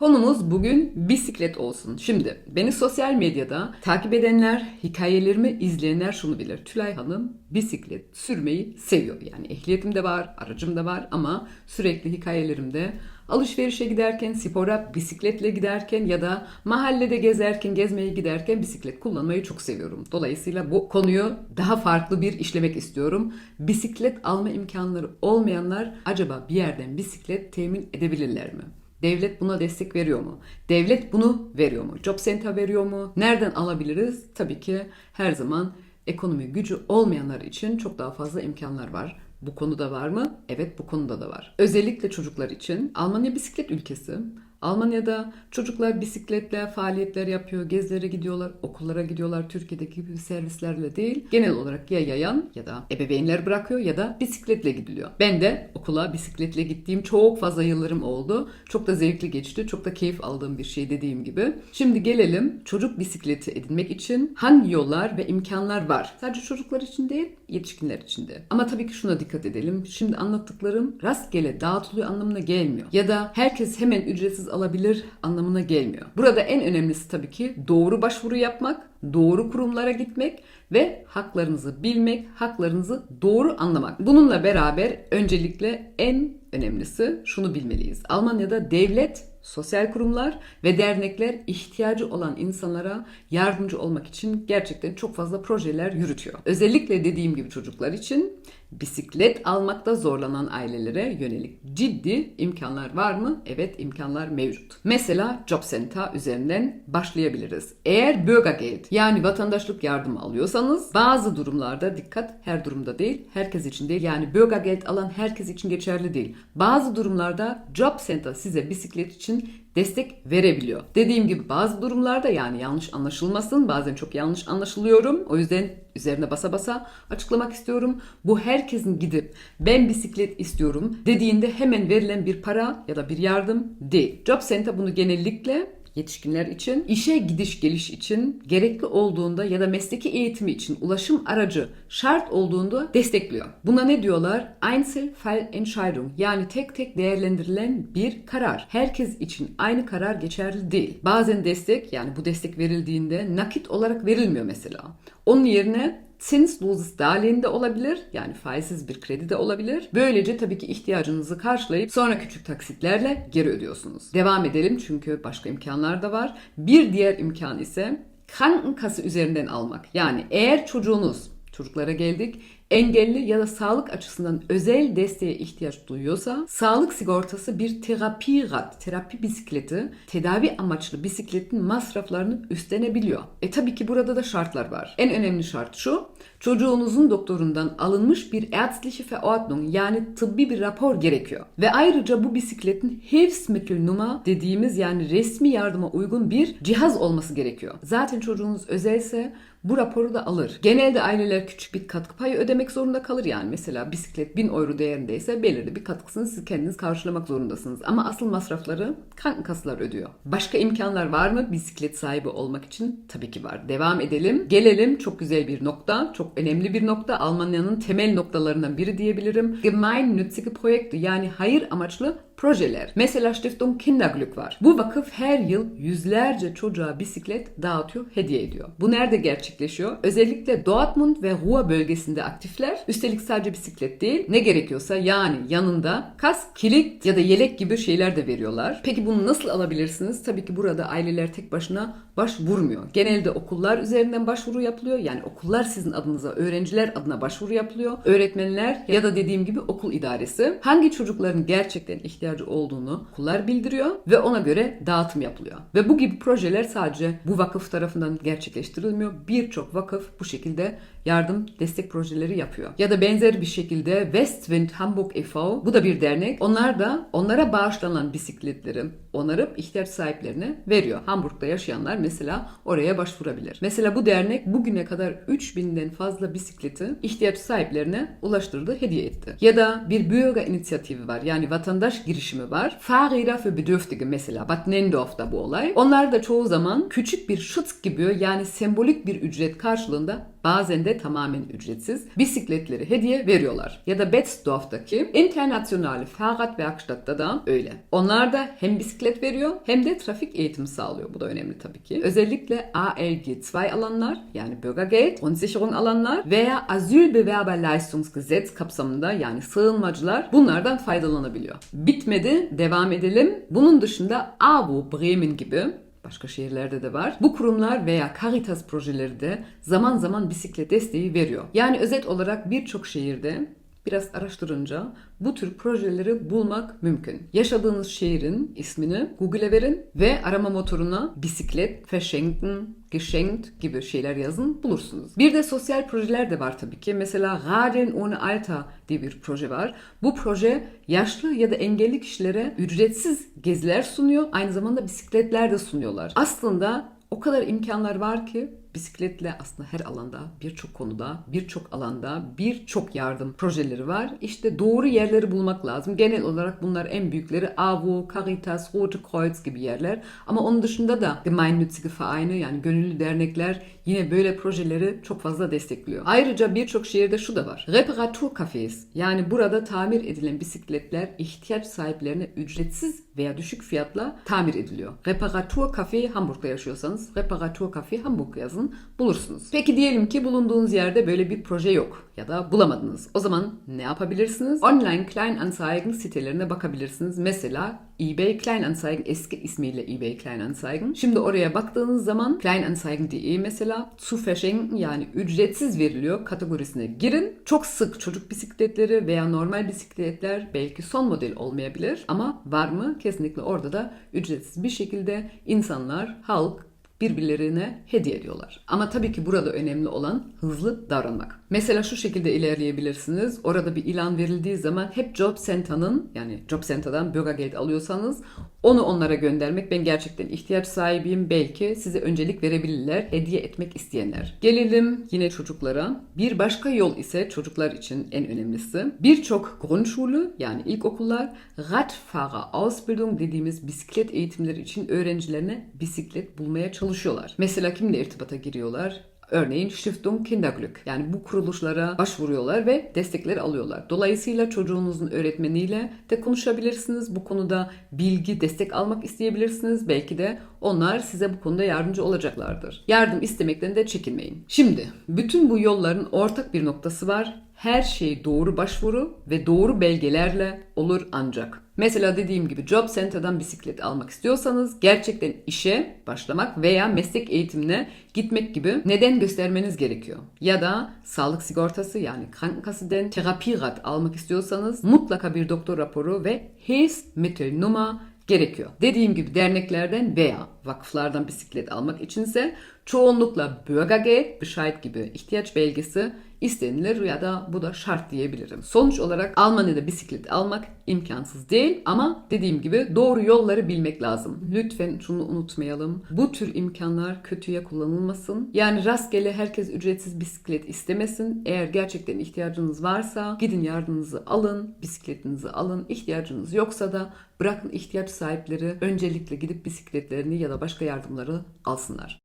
Konumuz bugün bisiklet olsun. Şimdi beni sosyal medyada takip edenler, hikayelerimi izleyenler şunu bilir. Tülay Hanım bisiklet sürmeyi seviyor. Yani ehliyetim de var, aracım da var ama sürekli hikayelerimde alışverişe giderken, spora bisikletle giderken ya da mahallede gezerken, gezmeye giderken bisiklet kullanmayı çok seviyorum. Dolayısıyla bu konuyu daha farklı bir işlemek istiyorum. Bisiklet alma imkanları olmayanlar acaba bir yerden bisiklet temin edebilirler mi? Devlet buna destek veriyor mu? Devlet bunu veriyor mu? Job Center veriyor mu? Nereden alabiliriz? Tabii ki her zaman ekonomi gücü olmayanlar için çok daha fazla imkanlar var. Bu konuda var mı? Evet bu konuda da var. Özellikle çocuklar için Almanya bisiklet ülkesi. Almanya'da çocuklar bisikletle faaliyetler yapıyor, gezilere gidiyorlar, okullara gidiyorlar. Türkiye'deki gibi servislerle değil. Genel olarak ya yayan ya da ebeveynler bırakıyor ya da bisikletle gidiliyor. Ben de okula bisikletle gittiğim çok fazla yıllarım oldu. Çok da zevkli geçti. Çok da keyif aldığım bir şey dediğim gibi. Şimdi gelelim çocuk bisikleti edinmek için hangi yollar ve imkanlar var? Sadece çocuklar için değil, yetişkinler için de. Ama tabii ki şuna dikkat edelim. Şimdi anlattıklarım rastgele dağıtılıyor anlamına gelmiyor. Ya da herkes hemen ücretsiz alabilir anlamına gelmiyor. Burada en önemlisi tabii ki doğru başvuru yapmak, doğru kurumlara gitmek ve haklarınızı bilmek, haklarınızı doğru anlamak. Bununla beraber öncelikle en önemlisi şunu bilmeliyiz. Almanya'da devlet sosyal kurumlar ve dernekler ihtiyacı olan insanlara yardımcı olmak için gerçekten çok fazla projeler yürütüyor. Özellikle dediğim gibi çocuklar için bisiklet almakta zorlanan ailelere yönelik ciddi imkanlar var mı? Evet imkanlar mevcut. Mesela Job Center üzerinden başlayabiliriz. Eğer Bürgergeld yani vatandaşlık yardımı alıyorsanız bazı durumlarda dikkat her durumda değil herkes için değil yani Bürgergeld alan herkes için geçerli değil. Bazı durumlarda Job Center size bisiklet için destek verebiliyor. Dediğim gibi bazı durumlarda yani yanlış anlaşılmasın bazen çok yanlış anlaşılıyorum. O yüzden üzerine basa basa açıklamak istiyorum. Bu herkesin gidip ben bisiklet istiyorum dediğinde hemen verilen bir para ya da bir yardım değil. Job Center bunu genellikle yetişkinler için, işe gidiş geliş için gerekli olduğunda ya da mesleki eğitimi için ulaşım aracı şart olduğunda destekliyor. Buna ne diyorlar? Einzelfallentscheidung yani tek tek değerlendirilen bir karar. Herkes için aynı karar geçerli değil. Bazen destek yani bu destek verildiğinde nakit olarak verilmiyor mesela. Onun yerine Zinsloses Darlehen de olabilir. Yani faizsiz bir kredi de olabilir. Böylece tabii ki ihtiyacınızı karşılayıp sonra küçük taksitlerle geri ödüyorsunuz. Devam edelim çünkü başka imkanlar da var. Bir diğer imkan ise Krankenkasse üzerinden almak. Yani eğer çocuğunuz çocuklara geldik engelli ya da sağlık açısından özel desteğe ihtiyaç duyuyorsa sağlık sigortası bir terapi rat, terapi bisikleti, tedavi amaçlı bisikletin masraflarını üstlenebiliyor. E tabii ki burada da şartlar var. En önemli şart şu, çocuğunuzun doktorundan alınmış bir ärztliche Verordnung yani tıbbi bir rapor gerekiyor. Ve ayrıca bu bisikletin Hilfsmittelnummer dediğimiz yani resmi yardıma uygun bir cihaz olması gerekiyor. Zaten çocuğunuz özelse bu raporu da alır. Genelde aileler küçük bir katkı payı ödemek zorunda kalır yani. Mesela bisiklet 1000 euro değerindeyse belirli bir katkısını siz kendiniz karşılamak zorundasınız. Ama asıl masrafları krankenkassalar ödüyor. Başka imkanlar var mı bisiklet sahibi olmak için? Tabii ki var. Devam edelim. Gelelim çok güzel bir nokta. Çok önemli bir nokta. Almanya'nın temel noktalarından biri diyebilirim. Gemeinnützige Projekte yani hayır amaçlı projeler. Mesela Stiftung Kinderglück var. Bu vakıf her yıl yüzlerce çocuğa bisiklet dağıtıyor, hediye ediyor. Bu nerede gerçekleşiyor? Özellikle Dortmund ve Ruhr bölgesinde aktifler. Üstelik sadece bisiklet değil, ne gerekiyorsa yani yanında kask, kilit ya da yelek gibi şeyler de veriyorlar. Peki bunu nasıl alabilirsiniz? Tabii ki burada aileler tek başına başvurmuyor. Genelde okullar üzerinden başvuru yapılıyor. Yani okullar sizin adınıza, öğrenciler adına başvuru yapılıyor. Öğretmenler ya da dediğim gibi okul idaresi hangi çocukların gerçekten ihtiyacı olduğunu okullar bildiriyor ve ona göre dağıtım yapılıyor. Ve bu gibi projeler sadece bu vakıf tarafından gerçekleştirilmiyor. Birçok vakıf bu şekilde yardım, destek projeleri yapıyor. Ya da benzer bir şekilde Westwind Hamburg e.V. bu da bir dernek. Onlar da onlara bağışlanan bisikletleri onarıp ihtiyaç sahiplerine veriyor. Hamburg'da yaşayanlar mesela oraya başvurabilir. Mesela bu dernek bugüne kadar 3000'den fazla bisikleti ihtiyaç sahiplerine ulaştırdı, hediye etti. Ya da bir Bürger inisiyatifi var. Yani vatandaş girişimi var. Fahrräder für Bedürftige mesela. Bad Nendorf'ta bu olay. Onlar da çoğu zaman küçük bir şut gibi yani sembolik bir ücret karşılığında bazen de tamamen ücretsiz bisikletleri hediye veriyorlar. Ya da Betzdorf'taki Internationale Fahrradwerkstatt'ta da öyle. Onlar da hem bisiklet veriyor hem de trafik eğitimi sağlıyor. Bu da önemli tabii ki. Özellikle ALG2 alanlar yani Bürgergeld, Grundsicherung alanlar veya Asylbewerberleistungsgesetz kapsamında yani sığınmacılar bunlardan faydalanabiliyor. Bitmedi, devam edelim. Bunun dışında AWO Bremen gibi Başka şehirlerde de var. Bu kurumlar veya Caritas projeleri de zaman zaman bisiklet desteği veriyor. Yani özet olarak birçok şehirde biraz araştırınca bu tür projeleri bulmak mümkün. Yaşadığınız şehrin ismini Google'e verin ve arama motoruna bisiklet, verschenken, geschenkt gibi şeyler yazın bulursunuz. Bir de sosyal projeler de var tabii ki. Mesela Radeln ohne Alter diye bir proje var. Bu proje yaşlı ya da engelli kişilere ücretsiz geziler sunuyor. Aynı zamanda bisikletler de sunuyorlar. Aslında o kadar imkanlar var ki bisikletle aslında her alanda, birçok konuda, birçok alanda birçok yardım projeleri var. İşte doğru yerleri bulmak lazım. Genel olarak bunlar en büyükleri AWO, Caritas, Rote Kreuz gibi yerler. Ama onun dışında da gemeinnützige Vereine yani gönüllü dernekler yine böyle projeleri çok fazla destekliyor. Ayrıca birçok şehirde şu da var. Reparatur kafes yani burada tamir edilen bisikletler ihtiyaç sahiplerine ücretsiz veya düşük fiyatla tamir ediliyor. Reparatur kafe Hamburg'da yaşıyorsanız Reparatur kafe Hamburg yazın bulursunuz. Peki diyelim ki bulunduğunuz yerde böyle bir proje yok ya da bulamadınız. O zaman ne yapabilirsiniz? Online Kleinanzeigen sitelerine bakabilirsiniz. Mesela eBay Kleinanzeigen eski ismiyle eBay Kleinanzeigen. Şimdi oraya baktığınız zaman Kleinanzeigen.de mesela zu yani ücretsiz veriliyor kategorisine girin. Çok sık çocuk bisikletleri veya normal bisikletler belki son model olmayabilir ama var mı? Kesinlikle orada da ücretsiz bir şekilde insanlar, halk birbirlerine hediye ediyorlar. Ama tabii ki burada önemli olan hızlı davranmak. Mesela şu şekilde ilerleyebilirsiniz. Orada bir ilan verildiği zaman hep Job Center'ın yani Job Center'dan Bürgergeld alıyorsanız onu onlara göndermek. Ben gerçekten ihtiyaç sahibiyim. Belki size öncelik verebilirler. Hediye etmek isteyenler. Gelelim yine çocuklara. Bir başka yol ise çocuklar için en önemlisi. Birçok Grundschule yani ilkokullar Radfahrer Ausbildung dediğimiz bisiklet eğitimleri için öğrencilerine bisiklet bulmaya çalışıyorlar. Mesela kimle irtibata giriyorlar? Örneğin Stiftung Kinderglück. Yani bu kuruluşlara başvuruyorlar ve destekleri alıyorlar. Dolayısıyla çocuğunuzun öğretmeniyle de konuşabilirsiniz. Bu konuda bilgi, destek almak isteyebilirsiniz. Belki de onlar size bu konuda yardımcı olacaklardır. Yardım istemekten de çekinmeyin. Şimdi bütün bu yolların ortak bir noktası var. Her şey doğru başvuru ve doğru belgelerle olur ancak. Mesela dediğim gibi Job Center'dan bisiklet almak istiyorsanız gerçekten işe başlamak veya meslek eğitimine gitmek gibi neden göstermeniz gerekiyor. Ya da sağlık sigortası yani Krankenkasseden Therapierad almak istiyorsanız mutlaka bir doktor raporu ve Hilfsmittelnummer gerekiyor. Dediğim gibi derneklerden veya vakıflardan bisiklet almak içinse çoğunlukla Bürgergeld, Bescheid gibi ihtiyaç belgesi istenilir ya da bu da şart diyebilirim. Sonuç olarak Almanya'da bisiklet almak imkansız değil ama dediğim gibi doğru yolları bilmek lazım. Lütfen şunu unutmayalım. Bu tür imkanlar kötüye kullanılmasın. Yani rastgele herkes ücretsiz bisiklet istemesin. Eğer gerçekten ihtiyacınız varsa gidin yardımınızı alın, bisikletinizi alın. İhtiyacınız yoksa da bırakın ihtiyaç sahipleri öncelikle gidip bisikletlerini ya da başka yardımları alsınlar.